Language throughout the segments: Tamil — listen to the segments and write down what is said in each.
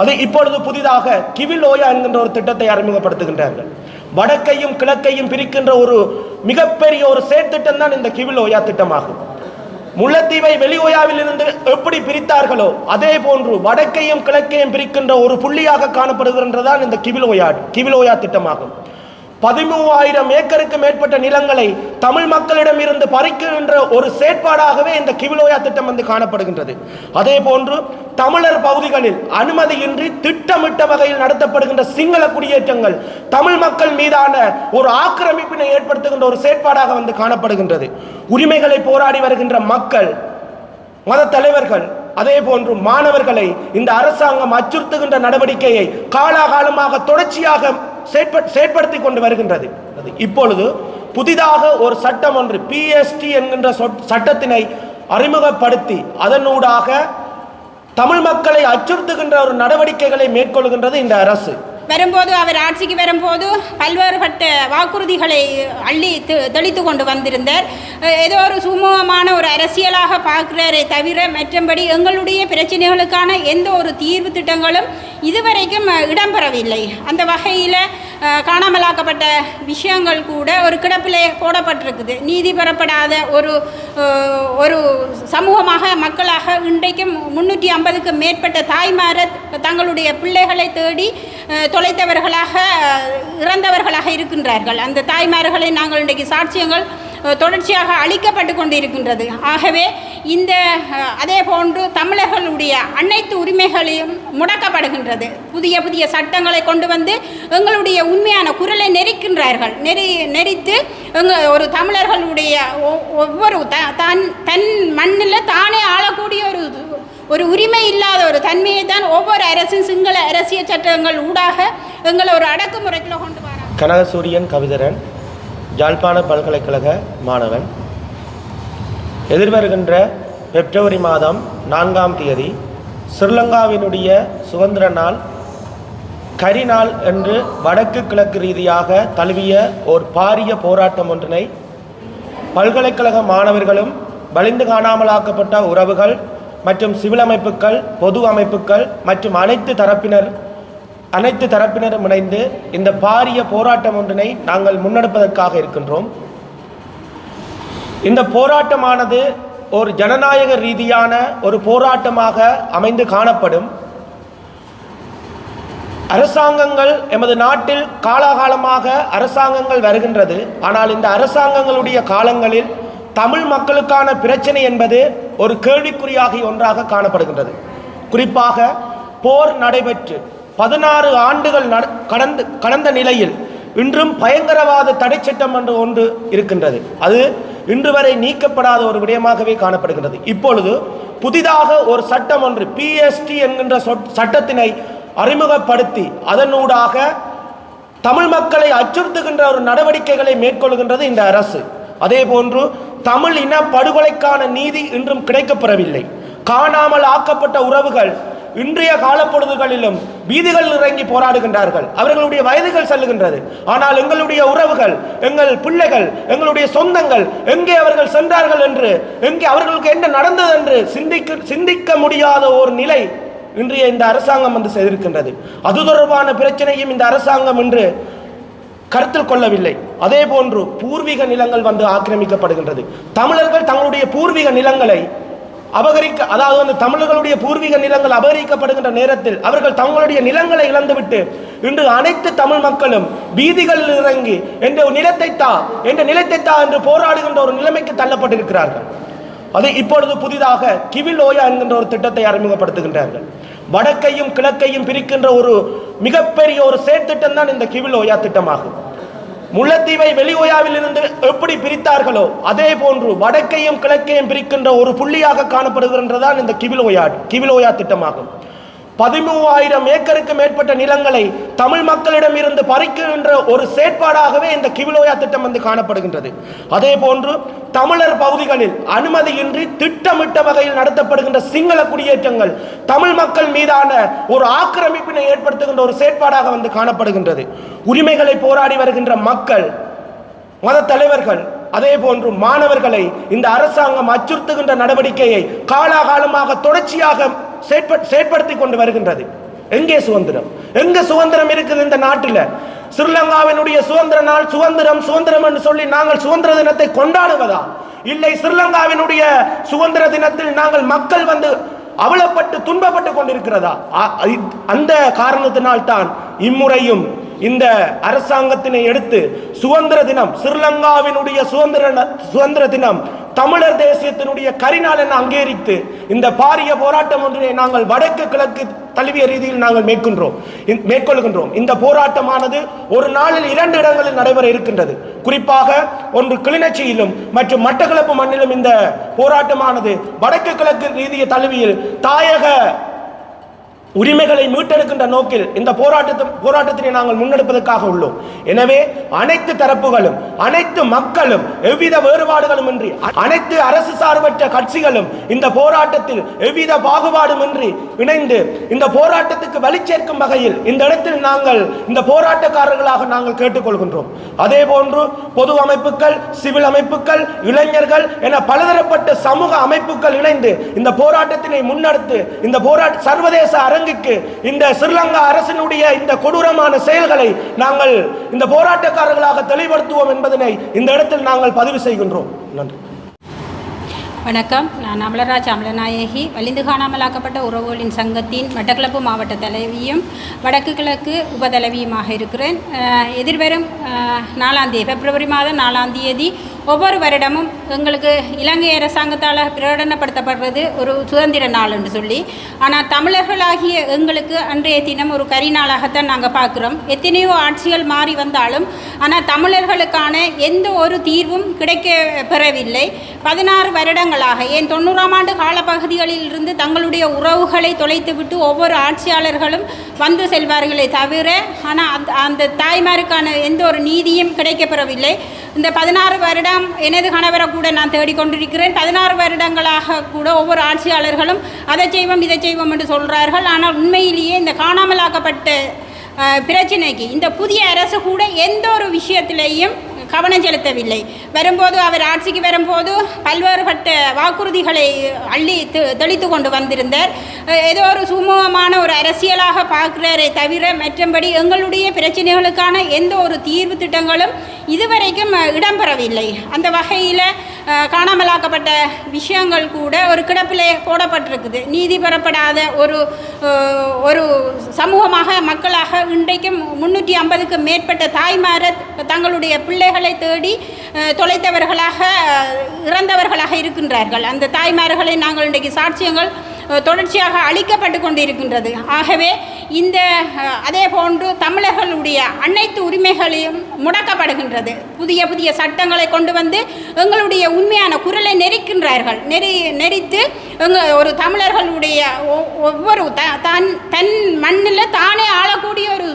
அது இப்பொழுது புதிதாக கிவில் ஓயா என்கின்ற ஒரு திட்டத்தை அறிமுகப்படுத்துகின்றார்கள். வடக்கையும் கிழக்கையும் பிரிக்கின்ற ஒரு மிகப்பெரிய ஒரு செயற்திட்டம் தான் இந்த கிவில் ஓயா திட்டமாகும். முல்லைத்தீவை வெளி ஓயாவில் இருந்து எப்படி பிரித்தார்களோ அதே போன்று வடக்கையும் கிழக்கையும் பிரிக்கின்ற ஒரு புள்ளியாக காணப்படுகின்றதான் இந்த கிவில் ஓயா கிவில் ஓயா திட்டமாகும். பதிமூவாயிரம் ஏக்கருக்கு மேற்பட்ட நிலங்களை தமிழ் மக்களிடம் இருந்து பறிக்கின்ற ஒரு செயற்பாடாகவே இந்த கிவிலோயா திட்டம் வந்து காணப்படுகின்றது. அதே போன்று தமிழர் பகுதிகளில் அனுமதியின்றி திட்டமிட்ட வகையில் நடத்தப்படுகின்ற சிங்கள குடியேற்றங்கள் தமிழ் மக்கள் மீதான ஒரு ஆக்கிரமிப்பினை ஏற்படுத்துகின்ற ஒரு செயற்பாடாக வந்து காணப்படுகின்றது. உரிமைகளை போராடி வருகின்ற மக்கள் மத தலைவர்கள் அதே போன்று மாணவர்களை இந்த அரசாங்கம் அச்சுறுத்துகின்ற நடவடிக்கையை காலாகாலமாக தொடர்ச்சியாக செயற்படுத்தி கொண்டு வருகின்றது. அது இப்பொழுது புதிதாக ஒரு சட்டம் ஒன்று பிஎஸ்டி என்கின்ற சட்டத்தினை அறிமுகப்படுத்தி அதனூடாக தமிழ் மக்களை அச்சுறுத்துகின்ற ஒரு நடவடிக்கைகளை மேற்கொள்கின்றது இந்த அரசு. வரும்போது அவர் ஆட்சிக்கு வரும்போது பல்வேறுபட்ட வாக்குறுதிகளை அள்ளி தெளித்து கொண்டு வந்திருந்தார். ஏதோ ஒரு சுமூகமான ஒரு அரசியலாக பார்க்கிறாரே தவிர மற்றபடி எங்களுடைய பிரச்சனைகளுக்கான எந்த ஒரு தீர்வு திட்டங்களும் இதுவரைக்கும் இடம்பெறவில்லை. அந்த வகையில் காணாமலாக்கப்பட்ட விஷயங்கள் கூட ஒரு கிடப்பிலே போடப்பட்டிருக்குது. நீதி பெறப்படாத ஒரு ஒரு சமூகமாக மக்களாக இன்றைக்கும் முன்னூற்றி ஐம்பதுக்கு மேற்பட்ட தாய்மார தங்களுடைய பிள்ளைகளை தேடி தொலைத்தவர்களாக இறந்தவர்களாக இருக்கின்றார்கள். அந்த தாய்மார்களை நாங்கள் இன்றைக்கு சாட்சியங்கள் தொடர்ச்சியாக அளிக்கப்பட்டு கொண்டிருக்கின்றது. ஆகவே இந்த அதே போன்று தமிழர்களுடைய அனைத்து உரிமைகளையும் முடக்கப்படுகின்றது. புதிய புதிய சட்டங்களை கொண்டு வந்து எங்களுடைய உண்மையான குரலை நெரிக்கின்றார்கள். நெறி நெறித்து எங்கள் ஒரு தமிழர்களுடைய ஒ- ஒவ்வொரு த தன் தன் மண்ணில் தானே ஆளக்கூடிய ஒரு ஒரு உரிமை இல்லாத ஒரு தன்மையை தான் ஒவ்வொரு அரசும் சிங்கள அரசியல் சட்டங்கள் ஊடாக எங்களை ஒரு அடக்குமுறைக்குள்ள கொண்டு வராங்க. கனகசூரியன் கவிதரன் ஜாழ்ப்பாண பல்கலைக்கழக மாணவன். எதிர்வருகின்ற பிப்ரவரி மாதம் நான்காம் தேதி ஸ்ரீலங்காவினுடைய சுதந்திர நாள் கரிநாள் என்று வடக்கு கிழக்கு ரீதியாக தழுவிய ஓர் பாரிய போராட்டம் ஒன்றினை பல்கலைக்கழக மாணவர்களும் வலிந்து காணாமலாக்கப்பட்ட உறவுகள் மற்றும் சிவில் அமைப்புகள் பொது அமைப்புகள் மற்றும் அனைத்து தரப்பினர் அனைத்து தரப்பினரும் இணைந்து இந்த பாரிய போராட்டம் ஒன்றினை நாங்கள் முன்னெடுப்பதற்காக இருக்கின்றோம். இந்த போராட்டமானது ஒரு ஜனநாயக ரீதியான ஒரு போராட்டமாக அமைந்து காணப்படும். அரசாங்கங்கள் எமது நாட்டில் காலாகாலமாக அரசாங்கங்கள் வருகின்றது. ஆனால் இந்த அரசாங்கங்களுடைய காலங்களில் தமிழ் மக்களுக்கான பிரச்சனை என்பது ஒரு கேள்விக்குறியாகி ஒன்றாக காணப்படுகின்றது. குறிப்பாக போர் நடைபெற்று பதினாறு ஆண்டுகள் நட- கடந்து கடந்த நிலையில் இன்றும் பயங்கரவாத தடை சட்டம் என்று ஒன்று இருக்கின்றது. அது இன்று வரை நீக்கப்படாத ஒரு விடயமாகவே காணப்படுகின்றது. இப்பொழுது புதிதாக ஒரு சட்டம் ஒன்று பிஎஸ்டி என்கின்ற சட்டத்தினை அறிமுகப்படுத்தி அதனூடாக தமிழ் மக்களை அச்சுறுத்துகின்ற ஒரு நடவடிக்கைகளை மேற்கொள்கின்றது இந்த அரசு. அதே போன்று தமிழ் இன படுகொலைக்கான நீதி இன்றும் கிடைக்கப்பெறவில்லை. காணாமல் ஆக்கப்பட்ட உறவுகள் இன்றைய காலப்பொழுதுகளிலும் வீதிகள் இறங்கி போராடுகின்றார்கள். அவர்களுடைய வயதுகள் செல்லுகின்றது. ஆனால் எங்களுடைய உறவுகள் எங்கள் பிள்ளைகள் எங்களுடைய சொந்தங்கள் எங்கே அவர்கள் சென்றார்கள் என்று எங்கே அவர்களுக்கு என்ன நடந்தது என்று சிந்திக்க சிந்திக்க முடியாத ஒரு நிலை இன்றைய இந்த அரசாங்கம் வந்து செய்திருக்கின்றது. அது தொடர்பான பிரச்சனையும் இந்த அரசாங்கம் இன்று கருத்தில் கொள்ளவில்லை. அதே போன்று பூர்வீக நிலங்கள் வந்து ஆக்கிரமிக்கப்படுகின்றது. தமிழர்கள் தங்களுடைய பூர்வீக நிலங்களை அபகரிக்க அதாவது வந்து தமிழர்களுடைய பூர்வீக நிலங்கள் அபகரிக்கப்படுகின்ற நேரத்தில் அவர்கள் தங்களுடைய நிலங்களை இழந்துவிட்டு இன்று அனைத்து தமிழ் மக்களும் வீதிகளில் இறங்கி என்ற நிலத்தை தா என்ற நிலத்தை தா என்று போராடுகின்ற ஒரு நிலைமைக்கு தள்ளப்பட்டிருக்கிறார்கள். அது இப்பொழுது புதிதாக கிவில் ஓயா என்கின்ற ஒரு திட்டத்தை அறிமுகப்படுத்துகின்றார்கள். வடக்கையும் கிழக்கையும் பிரிக்கின்ற ஒரு மிகப்பெரிய ஒரு செயற்திட்டம் தான் இந்த கிவில் ஓயா திட்டமாகும். முல்லைத்தீவை வெளிகொயாவில் இருந்து எப்படி பிரித்தார்களோ அதே போன்று வடக்கையும் கிழக்கையும் பிரிக்கின்ற ஒரு புள்ளியாக காணப்படுகின்றதான் இந்த கிவிலோயா கிவிலோயா திட்டமாகும். பதிமூவாயிரம் ஏக்கருக்கு மேற்பட்ட நிலங்களை தமிழ் மக்களிடம் இருந்து பறிக்கின்ற ஒரு செயற்பாடாகவே இந்த கிவிலோயா திட்டம் வந்து காணப்படுகின்றது. அதே போன்று தமிழர் பகுதிகளில் அனுமதியின்றி திட்டமிட்ட வகையில் நடத்தப்படுகின்ற சிங்கள குடியேற்றங்கள் தமிழ் மக்கள் மீதான ஒரு ஆக்கிரமிப்பினை ஏற்படுத்துகின்ற ஒரு செயற்பாடாக வந்து காணப்படுகின்றது. உரிமைகளை போராடி வருகின்ற மக்கள் மத தலைவர்கள் அதே போன்று மாணவர்களை இந்த அரசாங்கம் அச்சுறுத்துகின்ற நடவடிக்கையை காலாகாலமாக தொடர்ச்சியாக செயற்படுத்தி கொண்டு வருகின்றது. எங்கே சுதந்திரம்? எங்க சுதந்திரம் இருக்குது இந்த நாட்டில்? ஸ்ரீலங்காவினுடைய சுதந்திர நாள் சுதந்திரம் சுதந்திரம் என்று சொல்லி நாங்கள் சுதந்திர தினத்தை கொண்டாடுவதா? இல்லை ஸ்ரீலங்காவினுடைய சுதந்திர தினத்தில் நாங்கள் மக்கள் வந்து அவலப்பட்டு துன்பப்பட்டு கொண்டிருக்கிறதா? அந்த காரணத்தினால் தான் இம்முறையும் இந்த அரசாங்கத்தினை எடுத்து சுதந்திர தினம் ஸ்ரீலங்காவினுடைய சுதந்திர சுதந்திர தினம் தமிழர் தேசியத்தினுடைய கரிநாள் என அங்கீகரித்து இந்த பாரிய போராட்டம் ஒன்றினை நாங்கள் வடக்கு கிழக்கு தழுவிய ரீதியில் நாங்கள் மேற்கொள்கின்றோம் மேற்கொள்கின்றோம். இந்த போராட்டமானது ஒரு நாளில் இரண்டு இடங்களில் நடைபெற இருக்கின்றது. குறிப்பாக ஒன்று கிளிநொச்சியிலும் மற்றும் மட்டக்களப்பு மண்ணிலும் இந்த போராட்டமானது வடக்கு கிழக்கு ரீதிய தழுவியில் தாயக உரிமைகளை மீட்டெடுக்கின்ற நோக்கில் இந்த போராட்டத்தை போராட்டத்தினை நாங்கள் முன்னெடுப்பதற்காக உள்ளோம். எனவே அனைத்து தரப்புகளும் அனைத்து மக்களும் எவ்வித வேறுபாடுகளும் இன்றி அனைத்து அரசு சார்பற்ற கட்சிகளும் இந்த போராட்டத்தில் எவ்வித பாகுபாடுமின்றி இணைந்து இந்த போராட்டத்துக்கு வலி சேர்க்கும் வகையில் இந்த இடத்தில் நாங்கள் இந்த போராட்டக்காரர்களாக நாங்கள் கேட்டுக்கொள்கின்றோம். அதே போன்று பொது அமைப்புகள் சிவில் அமைப்புகள் இளைஞர்கள் என பலதரப்பட்ட சமூக அமைப்புகள் இணைந்து இந்த போராட்டத்தினை முன்னெடுத்து இந்த போராட்ட சர்வதேச அரங்குக்கு இந்த ஸ்ரீலங்கா அரசினுடைய இந்த கொடூரமான செயல்களை நாங்கள் இந்த போராட்டக்காரர்களாக தெளிவுபடுத்துவோம் என்பதனை இந்த இடத்தில் நாங்கள் பதிவு செய்கின்றோம். நன்றி. வணக்கம். நான் அமலராஜ் அமலநாயகி. வலிந்து காணாமலாக்கப்பட்ட உறவுகளின் சங்கத்தின் மட்டக்களப்பு மாவட்ட தலைவியும் வடக்கு கிழக்கு உபதலைவியுமாக இருக்கிறேன். அஹ், எதிர்வரும் அஹ், நாலாம் தேதி பிப்ரவரி மாதம் நாலாம் தேதி ஒவ்வொரு வருடமும் எங்களுக்கு இலங்கை அரசாங்கத்தால் பிரகடனப்படுத்தப்படுறது ஒரு சுதந்திர நாள் என்று சொல்லி. ஆனால் தமிழர்களாகிய எங்களுக்கு அன்றைய தினம் ஒரு கரி நாளாகத்தான் நாங்கள் பார்க்குறோம். எத்தனையோ ஆட்சிகள் மாறி வந்தாலும் ஆனால் தமிழர்களுக்கான எந்த ஒரு தீர்வும் கிடைக்க பெறவில்லை. பதினாறு வருடங்களாக ஏன் தொண்ணூறாம் ஆண்டு காலப்பகுதிகளில் இருந்து தங்களுடைய உறவுகளை தொலைத்துவிட்டு ஒவ்வொரு ஆட்சியாளர்களும் வந்து செல்வார்களே தவிர ஆனால் அந்த அந்த தாய்மாருக்கான எந்த ஒரு நீதியும் கிடைக்கப்பெறவில்லை. இந்த பதினாறு வருடம் எனது கணவரை கூட நான் தேடிக்கொண்டிருக்கிறேன். பதினாறு வருடங்களாக கூட ஒவ்வொரு ஆட்சியாளர்களும் அதை செய்வோம் இதை செய்வோம் என்று சொல்கிறார்கள் ஆனால் உண்மையிலேயே இந்த காணாமலாக்கப்பட்ட பிரச்சனைக்கு இந்த புதிய அரசு கூட எந்த ஒரு விஷயத்திலையும் கவனம் செலுத்தவில்லை. வரும்போது அவர் ஆட்சிக்கு வரும்போது பல்வேறுபட்ட வாக்குறுதிகளை அள்ளி தெ- தெளித்து கொண்டு வந்திருந்தார். ஏதோ ஒரு சுமூகமான ஒரு அரசியலாக பார்க்கிறாரே தவிர மற்றபடி எங்களுடைய பிரச்சனைகளுக்கான எந்த ஒரு தீர்வு திட்டங்களும் இதுவரைக்கும் இடம்பெறவில்லை. அந்த வகையில் காணாமலாக்கப்பட்ட விஷயங்கள் கூட ஒரு கிடப்பிலே போடப்பட்டிருக்குது. நீதி பெறப்படாத ஒரு ஒரு சமூகமாக மக்களாக இன்றைக்கும் முன்னூற்றி ஐம்பதுக்கு மேற்பட்ட தாய்மார தங்களுடைய பிள்ளைகளை தேடி தொலைத்தவர்களாக இறந்தவர்களாக இருக்கின்றார்கள். அந்த தாய்மார்களை நாங்கள் இன்றைக்கு சாட்சியங்கள் தொடர்ச்சியாக அளிக்கப்பட்டு கொண்டிருக்கின்றது. ஆகவே இந்த அதே போன்று தமிழர்களுடைய அனைத்து உரிமைகளையும் முடக்கப்படுகின்றது. புதிய புதிய சட்டங்களை கொண்டு வந்து எங்களுடைய உண்மையான குரலை நெரிக்கின்றார்கள். நெறி நெறித்து எங்கள் ஒரு தமிழர்களுடைய ஒ- ஒவ்வொரு த தன் தன் மண்ணில் தானே ஆளக்கூடிய ஒரு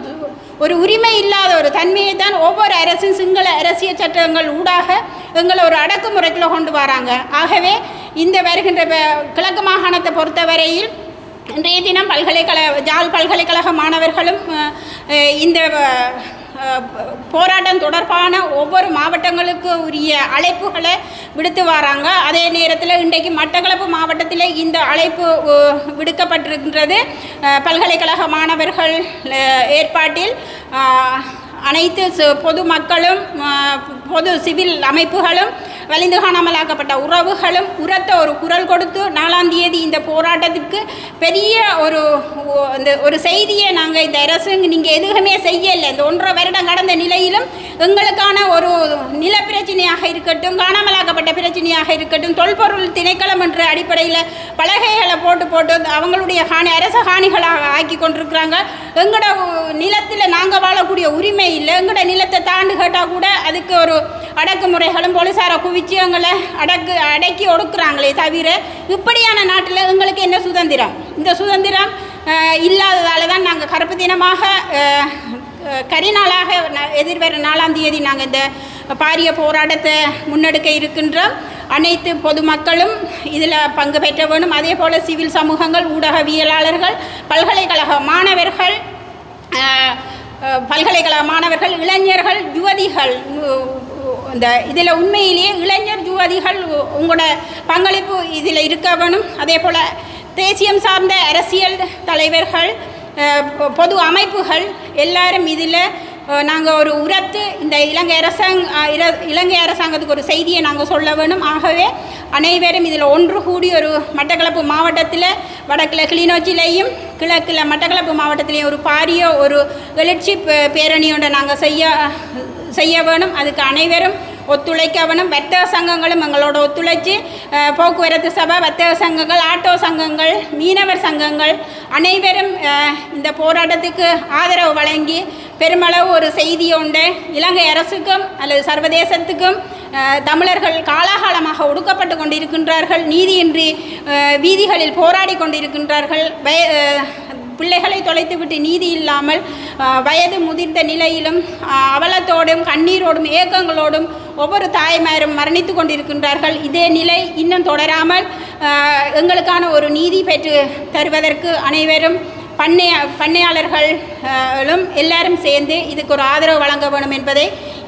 ஒரு உரிமை இல்லாத ஒரு தன்மையை தான் ஒவ்வொரு அரசும் சிங்கள அரசியல் சட்டங்கள் ஊடாக எங்களை ஒரு அடக்குமுறைக்குள்ளே கொண்டு வராங்க. ஆகவே இந்த வருகின்ற கிழக்கு மாகாணத்தை பொறுத்தவரையில் இன்றைய தினம் பல்கலைக்கழக ஜாழ் பல்கலைக்கழக மாணவர்களும் இந்த போராட்டம் தொடர்பான ஒவ்வொரு மாவட்டங்களுக்கு உரிய அழைப்புகளை விடுத்து வராங்க. அதே நேரத்தில் இன்றைக்கு மட்டக்களப்பு மாவட்டத்தில் இந்த அழைப்பு விடுக்கப்பட்டிருக்கின்றது. பல்கலைக்கழக மாணவர்கள் ஏற்பாட்டில் அனைத்து பொது பொதுமக்களும் பொது சிவில் அமைப்புகளும் வலிந்து காணாமலாக்கப்பட்ட உறவுகளும் உரத்த ஒரு குரல் கொடுத்து நாலாம் தேதி இந்த போராட்டத்துக்கு பெரிய ஒரு இந்த ஒரு செய்தியை நாங்கள் இந்த அரசு நீங்கள் எதுவுமே செய்யலை. இந்த ஒன்றரை வருடம் கடந்த நிலையிலும் எங்களுக்கான ஒரு நில பிரச்சனையாக இருக்கட்டும் காணாமலாக்கப்பட்ட பிரச்சனையாக இருக்கட்டும் தொல்பொருள் திணைக்களம் என்ற அடிப்படையில் பலகைகளை போட்டு போட்டு அவங்களுடைய காணி அரச காணிகளாக ஆக்கி கொண்டிருக்கிறாங்க. எங்களோட நிலத்தில் நாங்கள் வாழக்கூடிய உரிமை இல்லை. எங்களோட நிலத்தை தாண்டு கேட்டால் கூட அதுக்கு ஒரு அடக்குமுறைகளும் போலீஸாரை குவிச்சு எங்களை அடக்கு அடக்கி ஒடுக்குறாங்களே தவிர இப்படியான நாட்டில் எங்களுக்கு என்ன சுதந்திரம்? இந்த சுதந்திரம் இல்லாததால் இல்லாததால தான் நாங்கள் கருப்பு தினமாக கரிநாளாக ந- நாலாம் தேதி நாங்கள் இந்த பாரிய போராட்டத்தை முன்னெடுக்க இருக்கின்றோம். அனைத்து பொதுமக்களும் இதில் பங்கு பெற்ற வேணும். அதே போல் சிவில் சமூகங்கள் ஊடகவியலாளர்கள் பல்கலைக்கழக மாணவர்கள் பல்கலைக்கழக மாணவர்கள் இளைஞர்கள் யுவதிகள் இந்த இதில் உண்மையிலேயே இளைஞர் யுவதிகள் உ- உங்களோட பங்களிப்பு இதில் இருக்க வேணும். அதே போல் தேசியம் சார்ந்த அரசியல் தலைவர்கள் பொ- பொது அமைப்புகள் எல்லாரும் இதில் நாங்கள் ஒரு உரத்து இந்த இலங்கை அரசாங்க இலங்கை அரசாங்கத்துக்கு ஒரு செய்தியை நாங்கள் சொல்ல வேணும். ஆகவே அனைவரும் இதில் ஒன்று கூடி ஒரு மட்டக்களப்பு மாவட்டத்தில் வடக்கில் கிளிநொச்சியிலையும் கிழக்கில் மட்டக்களப்பு மாவட்டத்திலையும் ஒரு பாரிய ஒரு எழுச்சி பேரணியோட நாங்கள் செய்ய செய்ய வேணும் அதுக்கு அனைவரும் ஒத்துழைக்க வேணும் வர்த்தக சங்கங்களும் எங்களோட ஒத்துழைச்சி போக்குவரத்து சபை வர்த்தக சங்கங்கள் ஆட்டோ சங்கங்கள் மீனவர் சங்கங்கள் அனைவரும் இந்த போராட்டத்துக்கு ஆதரவு வழங்கி பெருமளவு ஒரு செய்தி உண்டு இலங்கை அரசுக்கும் அல்லது சர்வதேசத்துக்கும் தமிழர்கள் காலாகாலமாக ஒடுக்கப்பட்டு கொண்டிருக்கின்றார்கள். நீதியின்றி வீதிகளில் போராடி கொண்டிருக்கின்றார்கள். வய- பிள்ளைகளை தொலைத்துவிட்டு நீதி இல்லாமல் வயது முதிர்ந்த நிலையிலும் அவலத்தோடும் கண்ணீரோடும் ஏக்கங்களோடும் ஒவ்வொரு தாய்மாரும் மரணித்து கொண்டிருக்கின்றார்கள். இதே நிலை இன்னும் தொடராமல் எங்களுக்கான ஒரு நீதி பெற்று தருவதற்கு அனைவரும் பண்ணைய பண்ணையாளர்களும் எல்லாரும் சேர்ந்து இதுக்கு ஒரு ஆதரவு வழங்க வேண்டும் என்பதை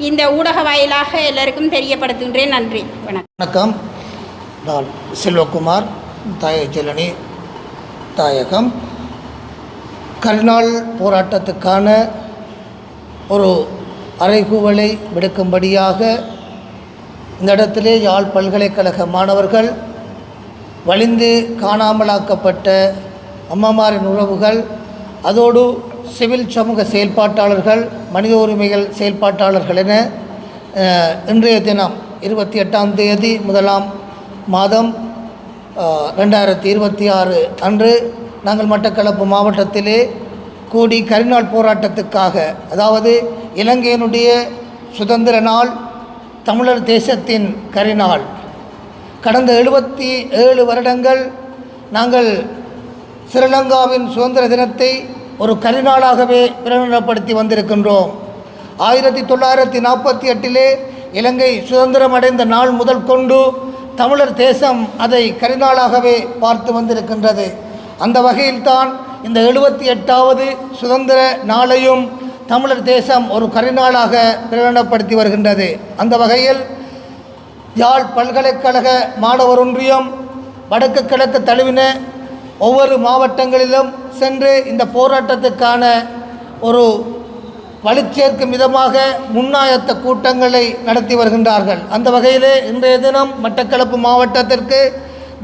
இந்த ஊடக வாயிலாக எல்லாருக்கும் தெரியப்படுத்துகின்றேன். நன்றி. வணக்கம். வணக்கம். நான் செல்வகுமார் தாயச்செல்லணி தாயகம். கர்னால் போராட்டத்துக்கான ஒரு அறைகூவலை விடுக்கும்படியாக இந்த இடத்திலே யாழ் பல்கலைக்கழக மாணவர்கள் வலிந்து காணாமலாக்கப்பட்ட அம்மாமாரின் உறவுகள் அதோடு சிவில் சமூக செயல்பாட்டாளர்கள் மனித உரிமைகள் செயல்பாட்டாளர்கள் என இன்றைய தினம் இருபத்தி எட்டாம் தேதி முதலாம் மாதம் ரெண்டாயிரத்தி இருபத்தி ஆறு அன்று நாங்கள் மட்டக்களப்பு மாவட்டத்திலே கூடி கரிநாள் போராட்டத்துக்காக அதாவது இலங்கையினுடைய சுதந்திர நாள் தமிழர் தேசத்தின் கரிநாள். கடந்த எழுபத்தி ஏழு வருடங்கள் நாங்கள் ஸ்ரீலங்காவின் சுதந்திர தினத்தை ஒரு கரிநாளாகவே பிரகடனப்படுத்தி வந்திருக்கின்றோம். ஆயிரத்தி தொள்ளாயிரத்தி நாற்பத்தி எட்டிலே இலங்கை சுதந்திரம் அடைந்த நாள் முதல் கொண்டு தமிழர் தேசம் அதை கரிநாளாகவே பார்த்து வந்திருக்கின்றது. அந்த வகையில்தான் இந்த எழுபத்தி எட்டாவது சுதந்திர நாளையும் தமிழர் தேசம் ஒரு கரிநாளாக பிரகடனப்படுத்தி வருகின்றது. அந்த வகையில் யாழ் பல்கலைக்கழக மாணவர் ஒன்றியம் வடக்கு கிழக்கு தழுவின ஒவ்வொரு மாவட்டங்களிலும் சென்று இந்த போராட்டத்துக்கான ஒரு வலுச்சேர்க்கும் விதமாக முன்னாயத்த கூட்டங்களை நடத்தி வருகின்றார்கள். அந்த வகையிலே இன்றைய தினம் மட்டக்களப்பு மாவட்டத்திற்கு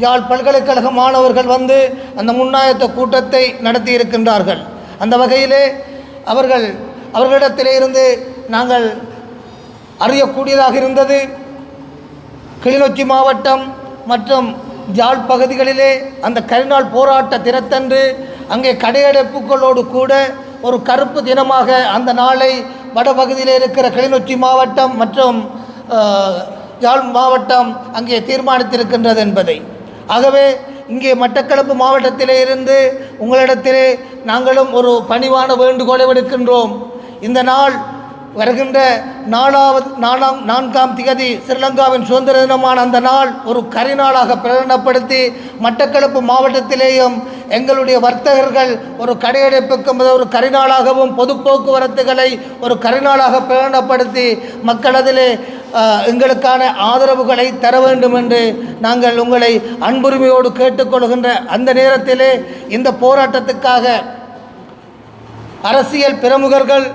யாழ் பல்கலைக்கழக மாணவர்கள் வந்து அந்த முன்னாயத்த கூட்டத்தை நடத்தி இருக்கின்றார்கள் அந்த வகையிலே அவர்கள் அவர்களிடத்திலே இருந்து நாங்கள் அறியக்கூடியதாக இருந்தது. கிளிநொச்சி மாவட்டம் மற்றும் ஜாழ் பகுதிகளிலே அந்த கரிநாள் போராட்ட தினத்தன்று அங்கே கடையடைப்புகளோடு கூட ஒரு கருப்பு தினமாக அந்த நாளை வடபகுதியில் இருக்கிற கிளிநொச்சி மாவட்டம் மற்றும் யாழ் மாவட்டம் அங்கே தீர்மானித்திருக்கின்றது என்பதை. ஆகவே இங்கே மட்டக்களப்பு மாவட்டத்திலே இருந்து உங்களிடத்திலே நாங்களும் ஒரு பணிவான வேண்டுகோளை விடுக்கின்றோம். இந்த நாள் வருகின்ற நாலாவது நாலாம் நான்காம் திகதி ஸ்ரீலங்காவின் சுதந்திர தினமான அந்த நாள் ஒரு கரிநாளாக பிரகடனப்படுத்தி மட்டக்களப்பு மாவட்டத்திலேயும் எங்களுடைய வர்த்தகர்கள் ஒரு கடையடைப்புக்கு ஒரு கரிநாளாகவும் பொது போக்குவரத்துகளை ஒரு கரிநாளாக பிரகடனப்படுத்தி மக்களதிலே எங்களுக்கான ஆதரவுகளை தர வேண்டும் என்று நாங்கள் உங்களை அன்புரிமையோடு கேட்டுக்கொள்கின்ற அந்த நேரத்திலே இந்த போராட்டத்துக்காக அரசியல் பிரமுகர்கள்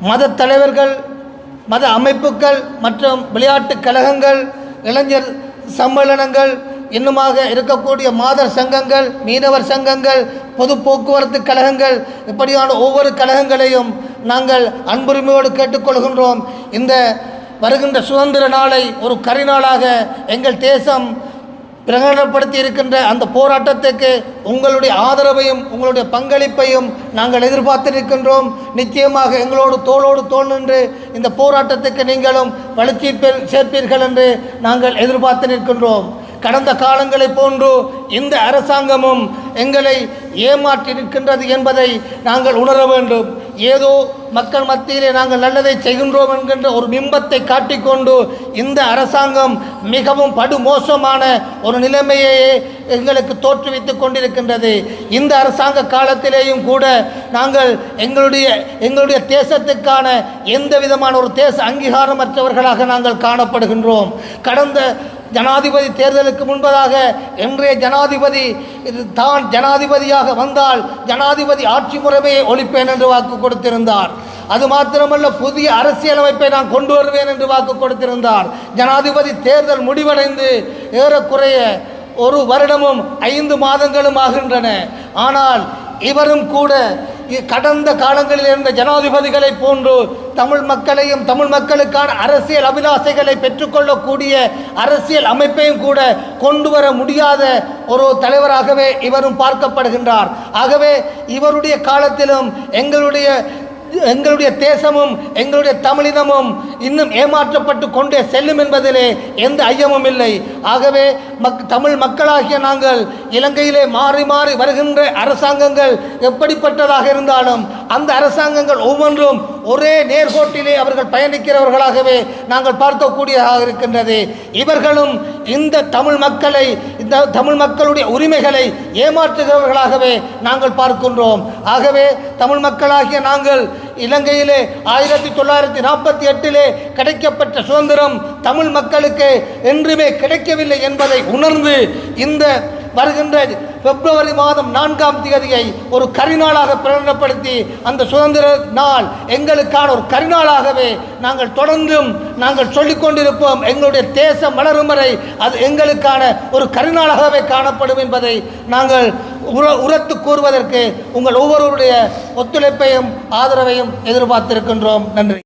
மத தலைவர்கள் மத அமைப்புகள் மற்றும் விளையாட்டு கழகங்கள் இளைஞர் சம்மேளனங்கள் இன்னுமாக இருக்கக்கூடிய மாதர் சங்கங்கள் மீனவர் சங்கங்கள் பொது போக்குவரத்து கழகங்கள் இப்படியான ஒவ்வொரு கழகங்களையும் நாங்கள் அன்புரிமையோடு கேட்டுக்கொள்கின்றோம். இந்த வருகின்ற சுதந்திர நாளை ஒரு கரிநாளாக எங்கள் தேசம் பிரகடனப்படுத்தி இருக்கின்ற அந்த போராட்டத்துக்கு உங்களுடைய ஆதரவையும் உங்களுடைய பங்களிப்பையும் நாங்கள் எதிர்பார்த்திருக்கின்றோம் நிச்சயமாக எங்களோடு தோளோடு தோல் நின்று இந்த போராட்டத்துக்கு நீங்களும் வளர்ச்சி சேர்ப்பீர்கள் என்று நாங்கள் எதிர்பார்த்து நிற்கின்றோம். கடந்த காலங்களைப் போன்று இந்த அரசாங்கமும் எங்களை ஏமாற்றி நிற்கின்றது என்பதை நாங்கள் உணர வேண்டும். ஏதோ மக்கள் மத்தியிலே நாங்கள் நல்லதை செய்கின்றோம் என்கின்ற ஒரு பிம்பத்தை காட்டிக்கொண்டு இந்த அரசாங்கம் மிகவும் படுமோசமான ஒரு நிலைமையையே எங்களுக்கு தோற்றுவித்துக் கொண்டிருக்கின்றது. இந்த அரசாங்க காலத்திலேயும் கூட நாங்கள் எங்களுடைய எங்களுடைய தேசத்துக்கான எந்த விதமான ஒரு தேச அங்கீகாரமற்றவர்களாக நாங்கள் காணப்படுகின்றோம். கடந்த ஜனாதிபதி தேர்தலுக்கு முன்பதாக இன்றைய ஜனாதிபதி இது தான் ஜனாதிபதியாக வந்தால் ஜனாதிபதி ஆட்சி முறைமையை ஒழிப்பேன் என்று வாக்கு கொடுத்திருந்தார். அது மாத்திரமல்ல புதிய அரசியலமைப்பை நான் கொண்டு வருவேன் என்று வாக்கு கொடுத்திருந்தார். ஜனாதிபதி தேர்தல் முடிவடைந்து ஏறக்குறைய ஒரு வருடமும் ஐந்து மாதங்களும் ஆகின்றன. ஆனால் இவரும் கூட கடந்த காலங்களில் இருந்த ஜனாதிபதிகளை போன்று தமிழ் மக்களையும் தமிழ் மக்களுக்கான அரசியல் அபிலாசைகளை பெற்றுக்கொள்ளக்கூடிய அரசியல் அமைப்பையும் கூட கொண்டு வர முடியாத ஒரு தலைவராகவே இவரும் பார்க்கப்படுகின்றார். ஆகவே இவருடைய காலத்திலும் எங்களுடைய எங்களுடைய தேசமும் எங்களுடைய தமிழினமும் இன்னும் ஏமாற்றப்பட்டு கொண்டே செல்லும் என்பதிலே எந்த ஐயமும் இல்லை. ஆகவே மக் தமிழ் மக்களாகிய நாங்கள் இலங்கையிலே மாறி மாறி வருகின்ற அரசாங்கங்கள் எப்படிப்பட்டதாக இருந்தாலும் அந்த அரசாங்கங்கள் ஒவ்வொன்றும் ஒரே நேர்கோட்டிலே அவர்கள் பயணிக்கிறவர்களாகவே நாங்கள் பார்க்கக்கூடியதாக இருக்கின்றது. இவர்களும் இந்த தமிழ் மக்களை இந்த தமிழ் மக்களுடைய உரிமைகளை ஏமாற்றுகிறவர்களாகவே நாங்கள் பார்க்கின்றோம். ஆகவே தமிழ் மக்களாகிய நாங்கள் இலங்கையிலே ஆயிரத்தி தொள்ளாயிரத்தி நாற்பத்தி எட்டிலே கிடைக்கப்பட்ட சுதந்திரம் தமிழ் மக்களுக்கு என்றுமே கிடைக்கவில்லை என்பதை உணர்ந்து இந்த வருகின்ற பிப்ரவரி மாதம் நான்காம் தேதியை ஒரு கரிநாளாக பிரகடனப்படுத்தி அந்த சுதந்திர நாள் எங்களுக்கான ஒரு கரிநாளாகவே நாங்கள் தொடர்ந்தும் நாங்கள் சொல்லிக் கொண்டிருப்போம். எங்களுடைய தேசம் மலரும் வரை அது எங்களுக்கான ஒரு கரிநாளாகவே காணப்படும் என்பதை நாங்கள் உர உரத்து கூறுவதற்கு உங்கள் ஒவ்வொருவருடைய ஒத்துழைப்பையும் ஆதரவையும் எதிர்பார்த்திருக்கின்றோம். நன்றி.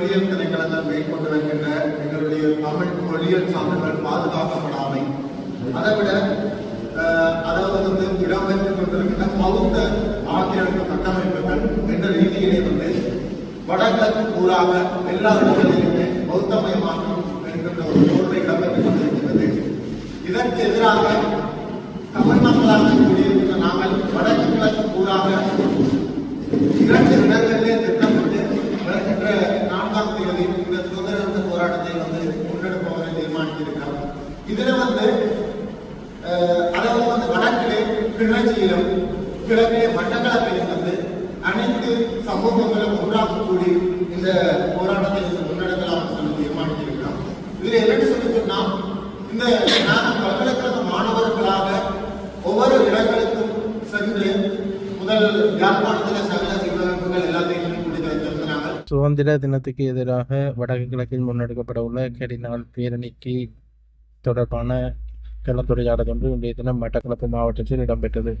தொல்லியல் திணைக்களங்கள் மேற்கொண்டு வருகின்ற எங்களுடைய தமிழ் தொல்லியல் சான்றுகள் பாதுகாக்கப்படாமை. அதை விட அதாவது வந்து இடம்பெற்றுக் கொண்டிருக்கின்ற பௌத்த ஆக்கிரமிப்பு கட்டமைப்புகள் என்ற ரீதியிலே வந்து வடகிழக்கு கூறாக எல்லா இடங்களிலுமே பௌத்தமயமாக்கம் என்கின்ற ஒரு போர்வை இடம்பெற்றுக் கொண்டிருக்கிறது இதற்கு எதிராக தமிழ் மக்களாக கூடியிருக்கின்ற நாங்கள் வடக்கு கிழக்கு கூறாக இரண்டு இடங்களில் திட்டமிட்டு வருகின்ற நான்காம் தேதி இந்த சுதந்திர தின போராட்டத்தை வந்து முன்னெடுப்பவரை தீர்மானித்திருக்கிறோம் இதுல வந்து அதாவது வந்து வடக்கிலே கிளர்ச்சியிலும் கிழக்கிலே மட்டக்களப்பிலும் வந்து அனைத்து சமூகங்களும் ஒன்றாக கூடி இந்த போராட்டத்தை முன்னெடுக்கலாம் சொல்லி தீர்மானித்திருக்கிறோம் இதுல என்ன சொல்லி சொன்னா இந்த நாங்கள் பல்கலைக்கழக மாணவர்களாக ஒவ்வொரு இடங்களுக்கும் சென்று முதல் யாழ்ப்பாணத்தில் சகல சீரமைப்புகள் எல்லாத்தையும் சுதந்திர தினத்துக்கு எதிராக வடக்கு கிழக்கில் முன்னெடுக்கப்பட உள்ள கரிநாள் பேரணிக்கு தொடர்பான கலந்துரையாடல் ஒன்று இன்றைய தினம் மட்டக்களப்பு மாவட்டத்தில் இடம்பெற்றது.